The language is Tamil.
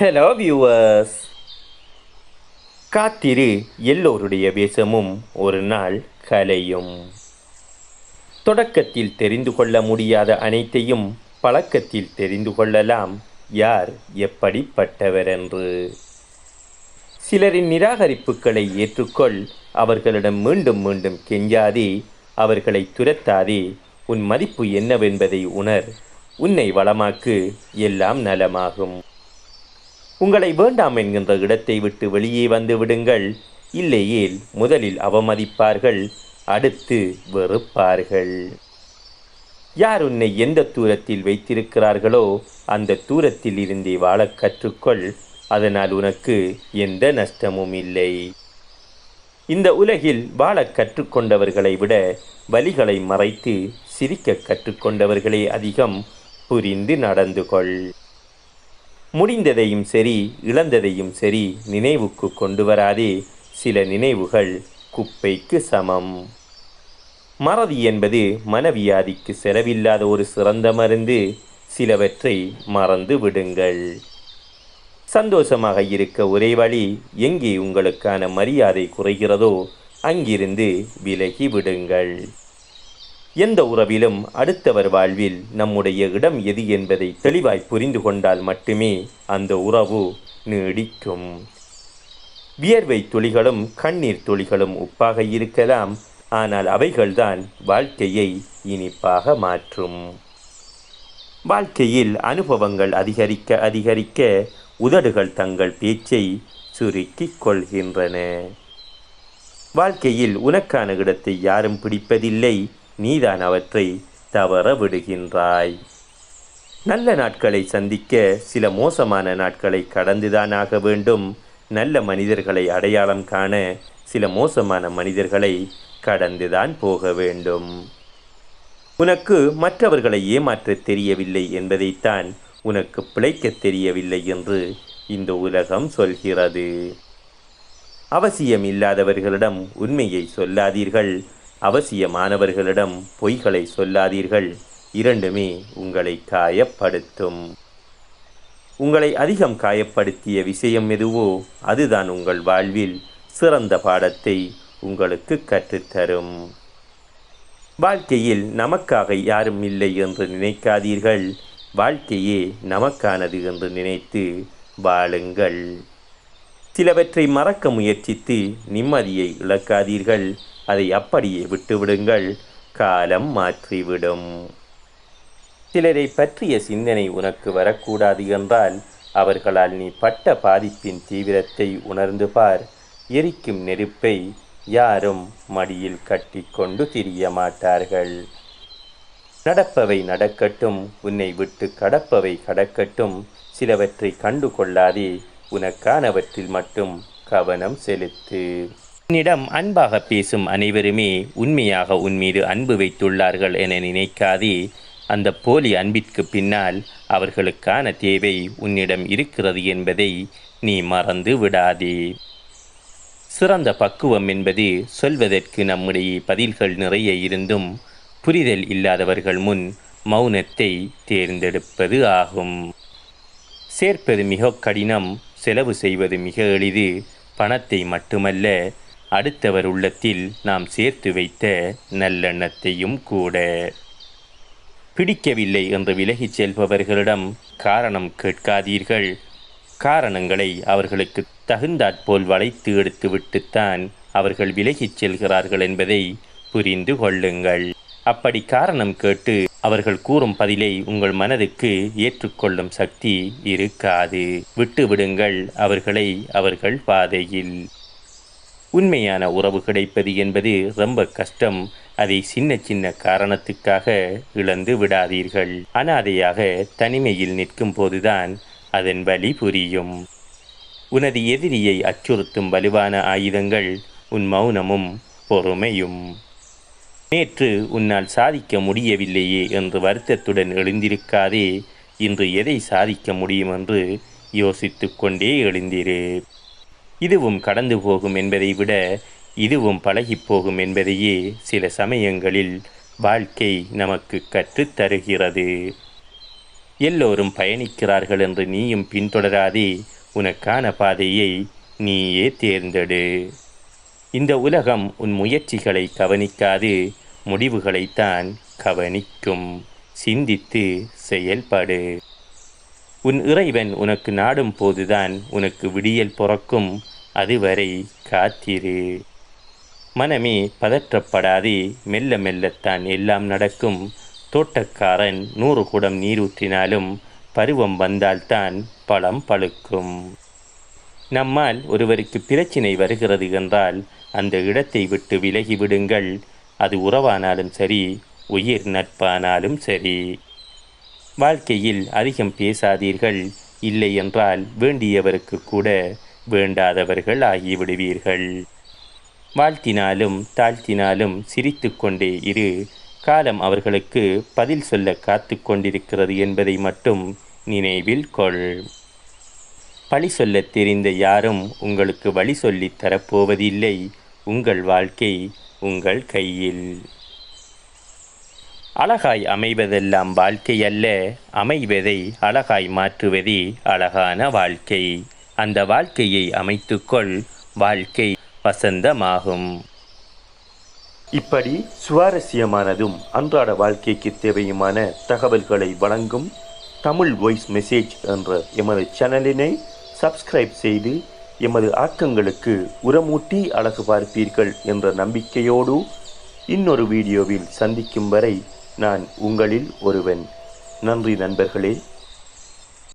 ஹலோ வியூவர்ஸ் காத்திரு எல்லோருடைய வேஷமும் ஒரு நாள் கலையும். தொடக்கத்தில் தெரிந்து கொள்ள முடியாத அனைத்தையும் பழக்கத்தில் தெரிந்து கொள்ளலாம். யார் எப்படிப்பட்டவர் என்று சிலரின் நிராகரிப்புகளை ஏற்றுக்கொள். அவர்களிடம் மீண்டும் மீண்டும் கெஞ்சாதே. அவர்களை துரத்தாதே. உன் மதிப்பு என்னவென்பதை உணர். உன்னை வளமாக்கு எல்லாம் நலமாகும். உங்களை வேண்டாம் என்கின்ற இடத்தை விட்டு வெளியே வந்து விடுங்கள். இல்லையேல் முதலில் அவமதிப்பார்கள் அடுத்து வெறுப்பார்கள். யார் உன்னை எந்த தூரத்தில் வைத்திருக்கிறார்களோ அந்த தூரத்தில் இருந்தே வாழக் கற்றுக்கொள். அதனால் உனக்கு எந்த நஷ்டமும் இல்லை. இந்த உலகில் வாழக் கற்றுக்கொண்டவர்களை விட வலிகளை மறைத்து சிரிக்க கற்றுக்கொண்டவர்களே அதிகம். புரிந்து நடந்து கொள் முடிந்ததையும் சரி இழந்ததையும் சரி நினைவுக்கு கொண்டு வராதே. சில நினைவுகள் குப்பைக்கு சமம். மறதி என்பது மனவியாதிக்கு செலவில்லாத ஒரு சிறந்த மருந்து. சிலவற்றை மறந்து விடுங்கள். சந்தோஷமாக இருக்க ஒரே வழி எங்கே உங்களுக்கான மரியாதை குறைகிறதோ அங்கிருந்து விலகி விடுங்கள். எந்த உறவிலும் அடுத்தவர் வாழ்வில் நம்முடைய இடம் எது என்பதை தெளிவாய் புரிந்து கொண்டால் மட்டுமே அந்த உறவு நீடிக்கும். வியர்வை துளிகளும் கண்ணீர் துளிகளும் உப்பாக இருக்கலாம் ஆனால் அவைகள்தான் வாழ்க்கையை இனிப்பாக மாற்றும். வாழ்க்கையில் அனுபவங்கள் அதிகரிக்க அதிகரிக்க உதடுகள் தங்கள் பேச்சை சுருக்கிக் கொள்கின்றன. வாழ்க்கையில் உனக்கான இடத்தை யாரும் பிடிப்பதில்லை நீதான் அவற்றை தவற விடுகின்றாய் நல்ல நாட்களை சந்திக்க சில மோசமான நாட்களை கடந்துதான் ஆக வேண்டும். நல்ல மனிதர்களை அடையாளம் காண சில மோசமான மனிதர்களை கடந்துதான் போக வேண்டும். உனக்கு மற்றவர்களை ஏமாற்ற தெரியவில்லை என்பதைத்தான் உனக்கு பிழைக்கத் தெரியவில்லை என்று இந்த உலகம் சொல்கிறது. அவசியம் இல்லாதவர்களிடம் உண்மையை சொல்லாதீர்கள். அவசியமானவர்களிடம் பொய்களை சொல்லாதீர்கள். இரண்டுமே உங்களை காயப்படுத்தும். உங்களை அதிகம் காயப்படுத்திய விஷயம் எதுவோ அதுதான் உங்கள் வாழ்வில் சிறந்த பாடத்தை உங்களுக்கு கற்றுத்தரும். வாழ்க்கையில் நமக்காக யாரும் இல்லை என்று நினைக்காதீர்கள். வாழ்க்கையே நமக்கானது என்று நினைத்து வாழுங்கள். சிலவற்றை மறக்க முயற்சித்து நிம்மதியை இழக்காதீர்கள். அதை அப்படியே விட்டுவிடுங்கள். காலம் மாற்றிவிடும். சிலரை பற்றிய சிந்தனை உனக்கு வரக்கூடாது என்றால் அவர்களால் நீ பட்ட பாதிப்பின் தீவிரத்தை உணர்ந்து பார். எரிக்கும் நெருப்பை யாரும் மடியில் கட்டிக்கொண்டு திரிய மாட்டார்கள். நடப்பவை நடக்கட்டும் உன்னை விட்டு கடப்பவை கடக்கட்டும். சிலவற்றை கண்டு கொள்ளாதே உனக்கானவற்றில் மட்டும் கவனம் செலுத்து. உன்னிடம் அன்பாக பேசும் அனைவருமே உண்மையாக உன் மீது அன்பு வைத்துள்ளார்கள் என நினைக்காதே. அந்த போலி அன்பிற்கு பின்னால் அவர்களுக்கான தேவை உன்னிடம் இருக்கிறது என்பதை நீ மறந்து விடாதே. சிறந்த பக்குவம் என்பது சொல்வதற்கு நம்முடைய பதில்கள் நிறைய இருந்தும் புரிதல் இல்லாதவர்கள் முன் மௌனத்தை தேர்ந்தெடுப்பது ஆகும். சேர்ப்பது மிக கடினம் செலவு செய்வது மிக எளிது பணத்தை மட்டுமல்ல அடுத்தவர் உள்ளத்தில் நாம் சேர்த்து வைத்த நல்லெண்ணத்தையும் கூட. பிடிக்கவில்லை என்று விலகிச் செல்பவர்களிடம் காரணம் கேட்காதீர்கள். காரணங்களை அவர்களுக்கு தகுந்தாற்போல் வளைத்து எடுத்துவிட்டுத்தான் அவர்கள் விலகிச் செல்கிறார்கள் என்பதை புரிந்து கொள்ளுங்கள். அப்படி காரணம் கேட்டு அவர்கள் கூறும் பதிலை உங்கள் மனதுக்கு ஏற்றுக்கொள்ளும் சக்தி இருக்காது. விட்டு விடுங்கள் அவர்களை அவர்கள் பாதையில். உண்மையான உறவு கிடைப்பது என்பது ரொம்ப கஷ்டம். அதை சின்ன சின்ன காரணத்துக்காக இழந்து விடாதீர்கள். அனாதையாக தனிமையில் நிற்கும் போதுதான் அதன் வழி புரியும். உனது எதிரியை அச்சுறுத்தும் வலுவான ஆயுதங்கள் உன் மௌனமும் பொறுமையும். நேற்று உன்னால் சாதிக்க முடியவில்லையே என்று வருத்தத்துடன் எழுந்திருக்காதே. இன்று எதை சாதிக்க முடியும் என்று யோசித்து கொண்டே எழுந்திரு. இதுவும் கடந்து போகும் என்பதை விட இதுவும் பழகிப் போகும் என்பதையே சில சமயங்களில் வாழ்க்கை நமக்கு கற்றுத் தருகிறது. எல்லோரும் பயணிக்கிறார்கள் என்று நீயும் பின்தொடராதே உனக்கான பாதையை நீயே தேர்ந்தெடு. இந்த உலகம் உன் முயற்சிகளை கவனிக்காது முடிவுகளைத்தான் கவனிக்கும். சிந்தித்து செயல்படு. உன் இறைவன் உனக்கு நாடும் போதுதான் உனக்கு விடியல் பிறக்கும் அதுவரை காத்திரு. மனமே பதற்றப்படாதே மெல்ல மெல்லத்தான் எல்லாம் நடக்கும். தோட்டக்காரன் நூறு குடம் நீரூற்றினாலும் பருவம் வந்தால்தான் பழம் பழுக்கும். நம்மால் ஒருவருக்கு பிரச்சினை வருகிறது என்றால் அந்த இடத்தை விட்டு விலகி விடுங்கள். அது உறவானாலும் சரி உயிர் நட்பானாலும் சரி. வாழ்க்கையில் அதிகம் பேசாதீர்கள். இல்லை என்றால் வேண்டியவருக்கு கூட வேண்டாதவர்கள் ஆகிவிடுவீர்கள். வாழ்த்தினாலும் தாழ்த்தினாலும் சிரித்து கொண்டே இரு. காலம் அவர்களுக்கு பதில் சொல்ல காத்து கொண்டிருக்கிறது என்பதை மட்டும் நினைவில் கொள். பழி சொல்லத் தெரிந்த யாரும் உங்களுக்கு வழி சொல்லித் தரப்போவதில்லை. உங்கள் வாழ்க்கை உங்கள் கையில். அழகாய் அமைவதெல்லாம் வாழ்க்கை அல்ல அமைவதை அழகாய் மாற்றுவதே அழகான வாழ்க்கை. அந்த வாழ்க்கையை அமைத்துக்கொள் வாழ்க்கை வசந்தமாகும். இப்படி சுவாரஸ்யமானதும் அன்றாட வாழ்க்கைக்கு தேவையுமான தகவல்களை வழங்கும் தமிழ் வாய்ஸ் மெசேஜ் என்ற எமது சேனலினை சப்ஸ்கிரைப் செய்து எமது ஆக்கங்களுக்கு உரமூட்டி அழகு பார்ப்பீர்கள் என்ற நம்பிக்கையோடு இன்னொரு வீடியோவில் சந்திக்கும் வரை நான் உங்களில் ஒருவன். நன்றி நண்பர்களே.